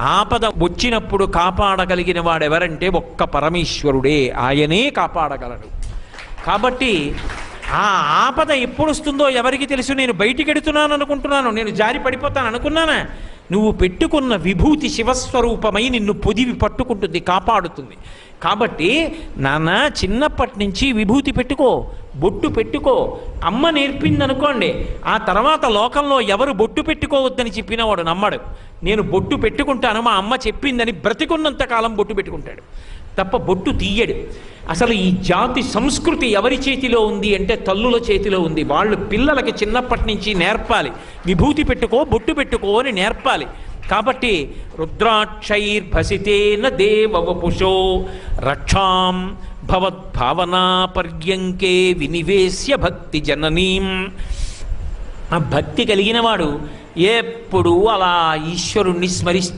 ఆపద వచ్చినప్పుడు కాపాడగలిగిన వాడెవరంటే ఒక్క పరమేశ్వరుడే. ఆయనే కాపాడగలడు. కాబట్టి ఆ ఆపద ఎప్పుడు వస్తుందో ఎవరికి తెలుసు? నేను బయటికి ఎడుతున్నాను అనుకుంటున్నాను నేను జారి పడిపోతాను అనుకున్నానా నువ్వు పెట్టుకున్న విభూతి శివస్వరూపమై నిన్ను పొదివి పట్టుకుంటుంది కాపాడుతుంది. కాబట్టి నాన్న చిన్నప్పటి నుంచి విభూతి పెట్టుకో బొట్టు పెట్టుకో. అమ్మ నేర్పింది అనుకోండి ఆ తర్వాత లోకంలో ఎవరు బొట్టు పెట్టుకోవద్దని చెప్పినవాడు నమ్మడు. నేను బొట్టు పెట్టుకుంటాను మా అమ్మ చెప్పిందని బ్రతికున్నంత కాలం బొట్టు పెట్టుకుంటాడు. తప్ప బొట్టు తీయడు. అసలు ఈ జాతి సంస్కృతి ఎవరి చేతిలో ఉంది అంటే తల్లుల చేతిలో ఉంది. వాళ్ళు పిల్లలకి చిన్నప్పటి నుంచి నేర్పాలి. విభూతి పెట్టుకో బొట్టు పెట్టుకో అని నేర్పాలి. కాబట్టి రుద్రాక్షైర్భసితేన దేవవపుషో రక్షాం భవద్భావనా పర్యంకే వినివేశ్య భక్తి జననీం. ఆ భక్తి కలిగినవాడు ఎప్పుడు ఎప్పుడూ అలా ఈశ్వరుణ్ణి స్మరిస్తూ